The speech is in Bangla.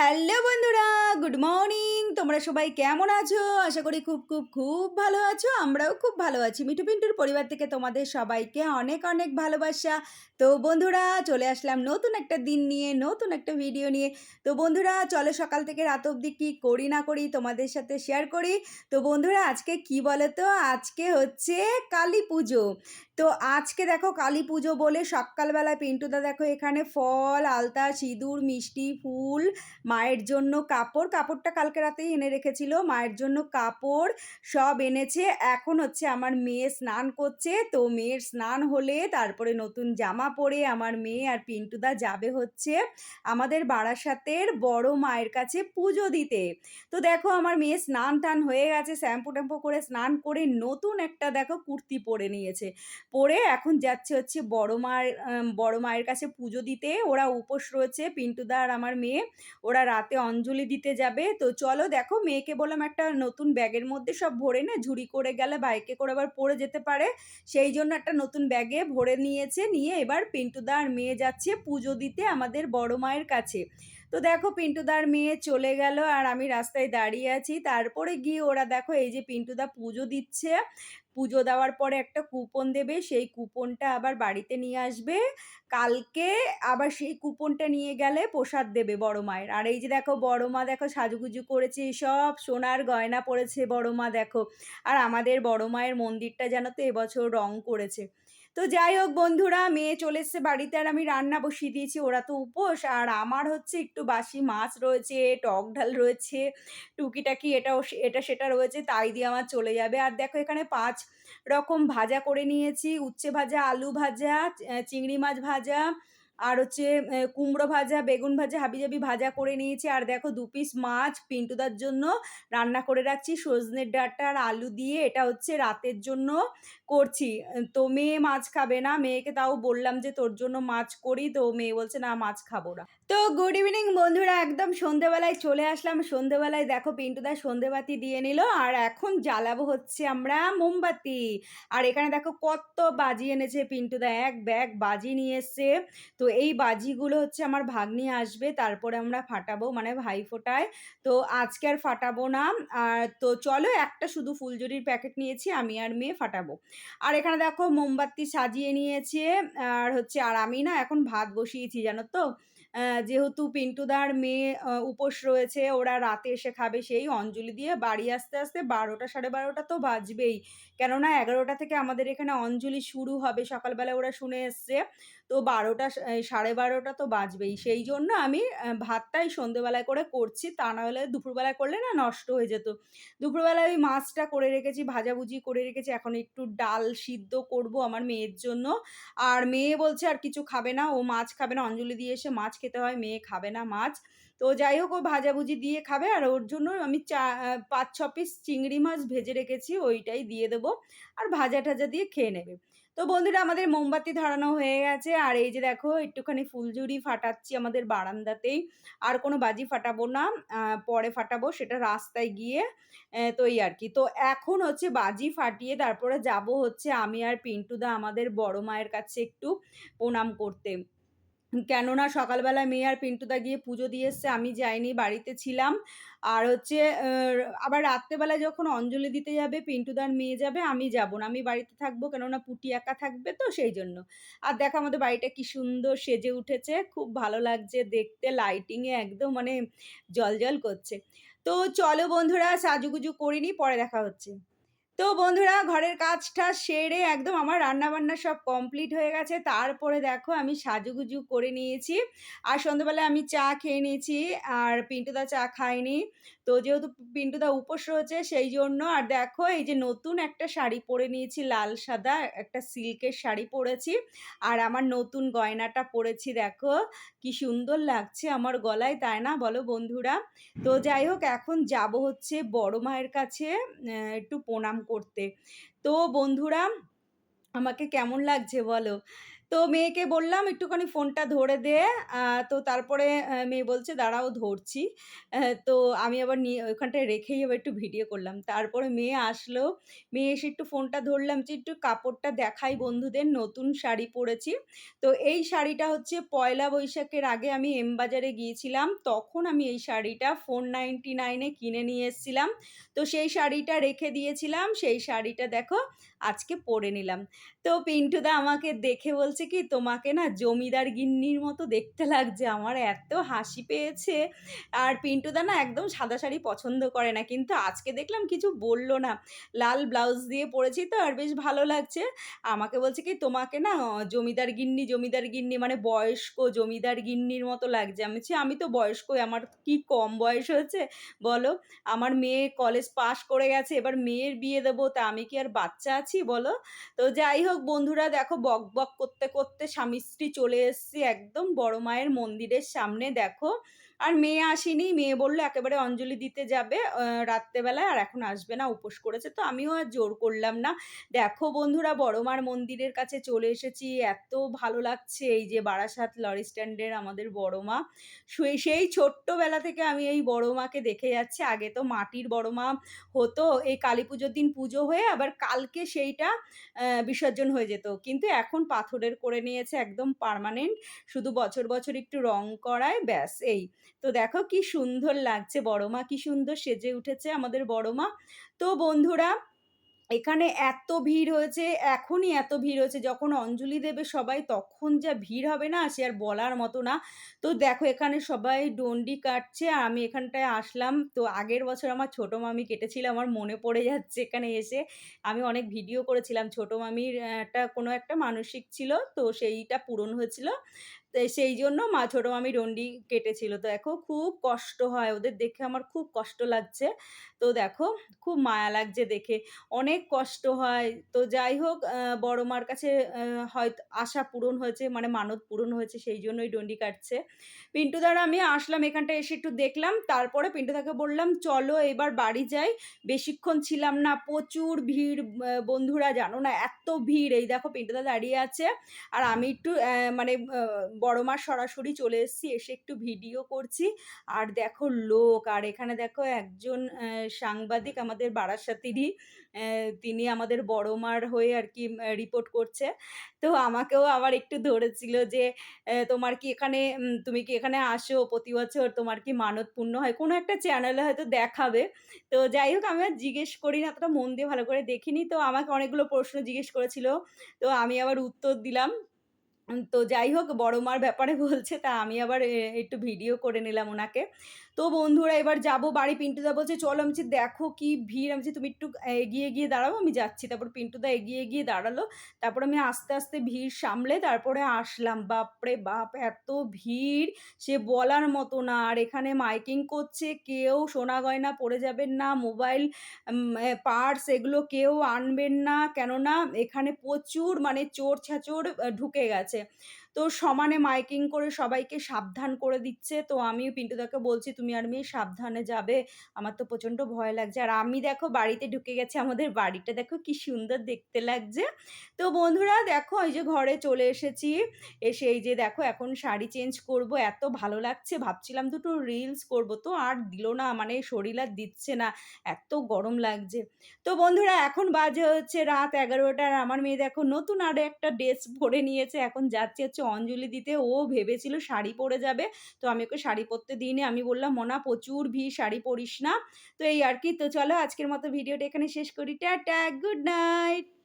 হ্যালো বন্ধুরা, গুড মর্নিং। তোমরা সবাই কেমন আছো? আশা করি খুব খুব খুব ভালো আছো। আমরাও খুব ভালো আছি। মিঠু পিন্টুর পরিবার থেকে তোমাদের সবাইকে অনেক অনেক ভালোবাসা। তো বন্ধুরা, চলে আসলাম নতুন একটা দিন নিয়ে, নতুন একটা ভিডিও নিয়ে। তো বন্ধুরা, চলো সকাল থেকে রাত অবধি কী করি না করি তোমাদের সাথে শেয়ার করি। তো বন্ধুরা, আজকে কি বলো তো আজকে হচ্ছে কালী পুজো। তো আজকে দেখো কালী পুজো বলে সকালবেলায় পিন্টুদা দেখো এখানে ফল, আলতা, সিঁদুর, মিষ্টি, ফুল মায়ের জন্য কাপড়, কাপড়টা কালকে রাতেই এনে রেখেছিল। মায়ের জন্য কাপড় সব এনেছে। এখন হচ্ছে আমার মেয়ে স্নান করছে। তো মেয়ের স্নান হলে তারপরে নতুন জামা পরে আমার মেয়ে আর পিন্টুদা যাবে হচ্ছে আমাদের বারাসাতের বড় মায়ের কাছে পুজো দিতে। তো দেখো আমার মেয়ে স্নান টান হয়ে গেছে। শ্যাম্পু ট্যাম্পু করে স্নান করে নতুন একটা দেখো কুর্তি পরে নিয়েছে। পরে এখন যাচ্ছে হচ্ছে বড় মায়ের বড় মায়ের কাছে পুজো দিতে। ওরা উপোস রয়েছে। পিন্টুদা আর আমার মেয়ে, ওরা রাতে অঞ্জলি দিতে যাবে। তো চলো দেখো, মেয়েকে বললাম একটা নতুন ব্যাগের মধ্যে সব ভরে না, ঝুড়ি করে গেলে বাইকে করে আবার পড়ে যেতে পারে। সেই জন্য একটা নতুন ব্যাগে ভরে নিয়েছে, নিয়ে এবার পিন্টুদা আর মেয়ে যাচ্ছে পুজো দিতে আমাদের বড় মায়ের কাছে। তো দেখো পিন্টুদার মেয়ে চলে গেল আর আমি রাস্তায় দাঁড়িয়ে আছি। তারপরে গিয়ে ওরা দেখো এই যে পিন্টুদা পুজো দিচ্ছে। পুজো দেওয়ার পরে একটা কুপন দেবে, সেই কুপনটা আবার বাড়িতে নিয়ে আসবে। কালকে আবার সেই কুপনটা নিয়ে গেলে প্রসাদ দেবে বড় মায়ের। আর এই যে দেখো, বড় মা দেখো সাজুগুজু করেছে, সব সোনার গয়না পরেছে বড় মা দেখো। আর আমাদের বড় মায়ের মন্দিরটা যেন তো এবছর রং করেছে। তো যাই হোক বন্ধুরা, মেয়ে চলে এসছে বাড়িতে আর আমি রান্না বসিয়ে দিয়েছি। ওরা তো উপোস আর আমার হচ্ছে একটু বাসি মাছ রয়েছে, টক ডাল রয়েছে, টুকিটাকি এটা এটা সেটা রয়েছে, তাই দিয়ে আমার চলে যাবে। আর দেখো এখানে পাঁচ রকম ভাজা করে নিয়েছি। উচ্ছে ভাজা, আলু ভাজা চিংড়ি মাছ ভাজা আর হচ্ছে কুমড়ো ভাজা, বেগুন ভাজা হাবিজাবি ভাজা করে নিয়েছি। আর দেখো, দু পিস মাছ পিন্টুদার জন্য রান্না করে রাখছি। সজনের ডাঁটা আর আলু দিয়ে এটা হচ্ছে রাতের জন্য করছি। তো মেয়ে মাছ খাবে না। মেয়েকে তাও বললাম যে, তোর জন্য মাছ করি। তো মেয়ে বলছে, না, মাছ খাব না। তো গুড ইভিনিং বন্ধুরা, একদম সন্ধেবেলায় চলে আসলাম। সন্ধেবেলায় দেখো, পিন্টুদা সন্ধেবাতি দিয়ে নিল। আর এখন জ্বালাবো হচ্ছে আমরা মোমবাতি। আর এখানে দেখো, কত বাজি এনেছে পিন্টুদা। এক ব্যাগ বাজি নিয়ে এসছে। তো এই বাজিগুলো হচ্ছে আমার ভাগ্নি আসবে, তারপরে আমরা ফাটাবো মানে ভাই ফোটায় তো আজকে আর ফাটাবো না। আর তো চলো একটা শুধু ফুলজুরির প্যাকেট নিয়েছি, আমি আর মেয়ে ফাটাবো। আর এখানে দেখো মোমবাতি সাজিয়ে নিয়েছে, আর হচ্ছে আর আমি না এখন ভাত বসিয়েছি, জানো তো? যেহেতু পিন্টুদার মেয়ে উপোস রয়েছে, ওরা রাতে এসে খাবে সেই অঞ্জলি দিয়ে বাড়ি আসতে আসতে বারোটা সাড়ে বারোটা তো বাজবেই। কেননা এগারোটা থেকে আমাদের এখানে অঞ্জলি শুরু হবে, সকালবেলা ওরা শুনে এসছে। তো বারোটা সাড়ে বারোটা তো বাজবেই। সেই জন্য আমি ভাতটাই সন্ধেবেলায় করে করছি, তা না হলে দুপুরবেলায় করলে না নষ্ট হয়ে যেত। দুপুরবেলায় ওই মাছটা করে রেখেছি, ভাজাভুজি করে রেখেছি, এখন একটু ডাল সিদ্ধ করব আমার মেয়ের জন্য। আর মেয়ে বলছে আর কিছু খাবে না, ও মাছ খাবে না, অঞ্জলি দিয়ে এসে মাছ খেতে হয়, মেয়ে খাবে না মাছ। তো যাই হোক, ও ভাজাভুজি দিয়ে খাবে আর ওর জন্য আমি চা, পাঁচ, ছ পিস চিংড়ি মাছ ভেজে রেখেছি, ওইটাই দিয়ে দেবো আর ভাজা টাজা দিয়ে খেয়ে নেবে। তো বন্ধুরা, আমাদের মোমবাতি ধরানো হয়ে গেছে আর এই যে দেখো, একটুখানি ফুলঝুরি ফাটাচ্ছি আমাদের বারান্দাতেই। আর কোনো বাজি ফাটাবো না পরে ফাটাবো, সেটা রাস্তায় গিয়ে তো এই আর কি। তো এখন হচ্ছে বাজি ফাটিয়ে তারপরে যাব হচ্ছে আমি আর পিন্টুদা আমাদের বড় মায়ের কাছে একটু প্রণাম করতে। কেননা সকালবেলা মেয়ে আর পিন্টুদা গিয়ে পুজো দিয়ে এসছে, আমি যাইনি, বাড়িতে ছিলাম। আর হচ্ছে আবার রাত্রেবেলায় যখন অঞ্জলি দিতে যাবে, পিন্টুদার মেয়ে যাবে, আমি যাব না। আমি বাড়িতে থাকব, কেননা পুটি একা থাকবে তো, সেই জন্য। আর দেখো আমাদের বাড়িটা কি সুন্দর সেজে উঠেছে, খুব ভালো লাগছে দেখতে লাইটিংয়ে একদম মানে জলজল করছে। তো চলো বন্ধুরা, সাজুগুজু করিনি, পরে দেখা হচ্ছে। তো বন্ধুরা ঘরের কাজটা সেরে একদম আমার রান্না বান্না সব কমপ্লিট হয়ে গেছে। তারপরে দেখো আমি সাজুগুজু করে নিয়েছি। আর সন্ধ্যাবেলায় আমি চা খেয়ে নিয়েছি আর পিন্টুদা চা খায়নি। তো যেহেতু পিন্টুদা উপোস রয়েছে সেই জন্য আর দেখো এই যে নতুন একটা শাড়ি পরে নিয়েছি, লাল সাদা একটা সিল্কের শাড়ি পরেছি। আর আমার নতুন গয়নাটা পরেছি দেখো, কি সুন্দর লাগছে আমার গলায়, তাই না বলো বন্ধুরা? তো যাই হোক, এখন যাব হচ্ছে বড় মায়ের কাছে একটু প্রণাম করতে। তো বন্ধুরা আমাকে কেমন লাগছে বলো? তো মেয়েকে বললাম, "একটুখানি ফোনটা ধরে দে।" তো তারপরে মেয়ে বলছে, "দাঁড়াও ধরছি।" তো আমি আবার নিয়ে ওখানটায় রেখেই আবার একটু ভিডিও করলাম। তারপরে মেয়ে আসলো। মেয়ে এসে একটু ফোনটা ধরলাম যে, "একটু কাপড়টা দেখাই বন্ধুদের, নতুন শাড়ি পরেছি।" তো এই শাড়িটা হচ্ছে পয়লা বৈশাখের আগে আমি এম বাজারে গিয়েছিলাম। তখন আমি এই শাড়িটা 499 নাইনে কিনে নিয়ে এসেছিলাম। তো সেই শাড়িটা রেখে দিয়েছিলাম। সেই শাড়িটা দেখো আজকে পরে নিলাম। তো পিন্টুদা আমাকে দেখে বলছে কি, "তোমাকে না জমিদার গিন্নির মতো দেখতে লাগছে।" আমার এত হাসি পেয়েছে। আর পিন্টুদা না একদম সাদা শাড়ি পছন্দ করে না। কিন্তু আজকে দেখলাম কিছু বলল না। লাল ব্লাউজ দিয়ে পড়েছি তো আর বেশ ভালো লাগছে। আমাকে বলছে কি, "তোমাকে না জমিদার গিন্নি, জমিদার গিন্নি মানে বয়স্ক জমিদার গিন্নির মতো লাগছে।" আমি বলছি, "আমি তো বয়স্ক আমার কি কম বয়স হয়েছে বলো? আমার মেয়ে কলেজ পাশ করে গেছে। এবার মেয়ের বিয়ে দেবো। তা আমি কি আর বাচ্চা আছি বলো?" তো যাই হোক বন্ধুরা দেখো বক, বক করতে, করতে স্বামী-স্ত্রী চলে এসছি একদম বড় মায়ের মন্দিরের সামনে দেখো। আর মেয়ে আসেনি। মেয়ে বলল একেবারে অঞ্জলি দিতে যাবে রাত্রেবেলায় আর এখন আসবে না, উপোস করেছে। তো আমিও আর জোর করলাম না। দেখো বন্ধুরা বড় মার মন্দিরের কাছে চলে এসেছি। এত ভালো লাগছে এই যে বারাসাত লরি স্ট্যান্ডের আমাদের বড় মা। শুয়ে সেই ছোট্টবেলা থেকে আমি এই বড় মাকে দেখে যাচ্ছি। আগে তো মাটির বড় মা হতো। এই কালী পুজোর দিন পুজো হয়ে আবার কালকে সেইটা বিসর্জন হয়ে যেত। কিন্তু এখন পাথরের করে নিয়েছে একদম পার্মানেন্ট। শুধু বছর, বছর একটু রং করায় ব্যাস এই। তো দেখো কি সুন্দর লাগছে বড় মা কি সুন্দর সেজে উঠেছে আমাদের বড় মা। তো বন্ধুরা এখানে এত ভিড় হয়েছে, এখনই এত ভিড় হয়েছে। যখন অঞ্জলি দেবে সবাই তখন যা ভিড় হবে না সে আর বলার মতো না। তো দেখো এখানে সবাই ডন্ডি কাটছে। আর আমি এখানটায় আসলাম। তো আগের বছর আমার ছোট মামি কেটেছিল। আমার মনে পড়ে যাচ্ছে এখানে এসে। আমি অনেক ভিডিও করেছিলাম। ছোট মামির একটা কোনো একটা মানসিক ছিল। তো সেইটা পূরণ হয়েছিল। তো সেইজন্য মা ছোট মামি ডন্ডি কেটেছিল। তো দেখো খুব কষ্ট হয়। ওদের দেখে আমার খুব কষ্ট লাগছে। তো দেখো খুব মায়া লাগছে দেখে। অনেক কষ্ট হয়। তো যাই হোক বড় মার কাছে হয়তো আশা পূরণ হয়েছে মানে মানত পূরণ হয়েছে সেইজন্যই ডন্ডি কাটছে। পিন্টুদার আমি আসলাম এখানটায় এসে একটু দেখলাম। তারপরে পিন্টুদাকে বললাম, "চলো এবার বাড়ি যাই।" বেশিক্ষণ ছিলাম না। প্রচুর ভিড় বন্ধুরা জানো না এত ভিড়। এই দেখো পিন্টুদা দাঁড়িয়ে আছে। আর আমি একটু মানে বড় মার সরাসরি চলে এসেছি। এসে একটু ভিডিও করছি। আর দেখো লোক আর এখানে দেখো একজন সাংবাদিক আমাদের বারাসাতেরই তিনি আমাদের বড় মার হয়ে আর কি রিপোর্ট করছে। তো আমাকেও আবার একটু ধরেছিল যে, তোমার কি এখানে তুমি কি এখানে আসো প্রতি বছর? তোমার কি মানত পূর্ণ হয়?" কোনো একটা চ্যানেলে হয়তো দেখাবে। তো যাই হোক আমি আর জিজ্ঞেস করিনি অতটা মন দিয়ে ভালো করে দেখিনি। তো আমাকে অনেকগুলো প্রশ্ন জিজ্ঞেস করেছিল। তো আমি আবার উত্তর দিলাম। তো যাই হোক, বড় মার ব্যাপারে বলছে, তা আমি আবার একটু ভিডিও করে নিলাম উনাকে। তো বন্ধুরা এবার যাব বাড়ি। পিন্টুদা বলছে, "চলো।" আমি "দেখো কি ভিড়।" আমি "তুমি একটু এগিয়ে গিয়ে দাঁড়াবো আমি যাচ্ছি।" তারপর পিন্টুদা এগিয়ে গিয়ে দাঁড়াল। তারপর আমি আস্তে, আস্তে ভিড় সামলে তারপরে আসলাম। বাপরে বাপ! এত ভিড় সে বলার মতো না। আর এখানে মাইকিং করছে, কেউ সোনা গয়না পড়ে যাবেন না, মোবাইল পার্স এগুলো কেউ আনবেন না। কেননা এখানে প্রচুর মানে চোর ছাচোর ঢুকে গেছে। তো সমানে মাইকিং করে সবাইকে সাবধান করে দিচ্ছে। তো আমিও পিন্টুদাকে বলছি, "তুমি আর মেয়ে সাবধানে যাবে। আমার তো প্রচণ্ড ভয় লাগছে।" আর আমি দেখো বাড়িতে ঢুকে গেছি। আমাদের বাড়িটা দেখো কি সুন্দর দেখতে লাগছে। তো বন্ধুরা দেখো এই যে ঘরে চলে এসেছি। এসে এই যে দেখো এখন শাড়ি চেঞ্জ করব। এত ভালো লাগছে ভাবছিলাম দুটো রিলস করব। তো আর দিল না মানে শরীর আর দিচ্ছে না। এত গরম লাগছে। তো বন্ধুরা এখন বাজে হচ্ছে রাত ১১টা আর আমার মেয়ে দেখো নতুন আরও একটা ড্রেস পরে নিয়েছে। এখন যাচ্ছে হচ্ছে অঞ্জলি দিতে। ও ভেবেছিল শাড়ি পরে যাবে। তো আমি ওকে শাড়ি পরতে দিইনি। আমি বললাম, "মোনা প্রচুর ভিড় শাড়ি পরিস না।" তো এই আর কি তো চলো আজকের মতো ভিডিওটা এখানে শেষ করি। Tata, good night.